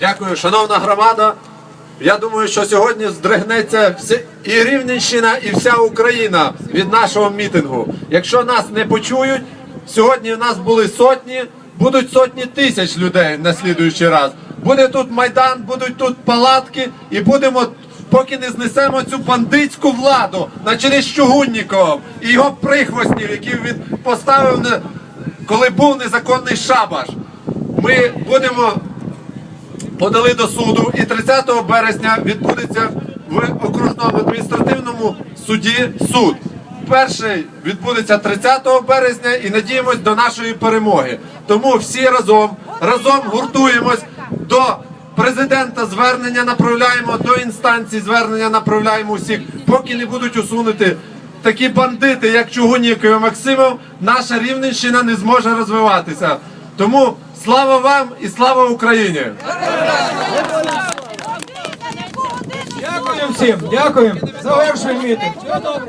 Дякую, шановна громада. Я думаю, що сьогодні здригнеться і Рівненщина, і вся Україна від нашого мітингу. Якщо нас не почують, сьогодні у нас були сотні, будуть сотні тисяч людей на слідуючий раз. Буде тут майдан, будуть тут палатки, і будемо, поки не знесемо цю бандитську владу на чолі з Чугунніковим і його прихвостнів, яких він поставив коли був незаконний шабаш. Ми будемо подали до суду, і 30 березня відбудеться в окружному адміністративному суді суд. Перший відбудеться 30 березня і надіємось до нашої перемоги. Тому всі разом разом гуртуємось до президента. Звернення направляємо до інстанцій. Звернення направляємо усіх, поки не будуть усунути такі бандити, як Чугунніков і Максимов, наша Рівненщина не зможе розвиватися. Тому слава вам і слава Україні! Дякую всім, дякую. Завершуємо мітинг.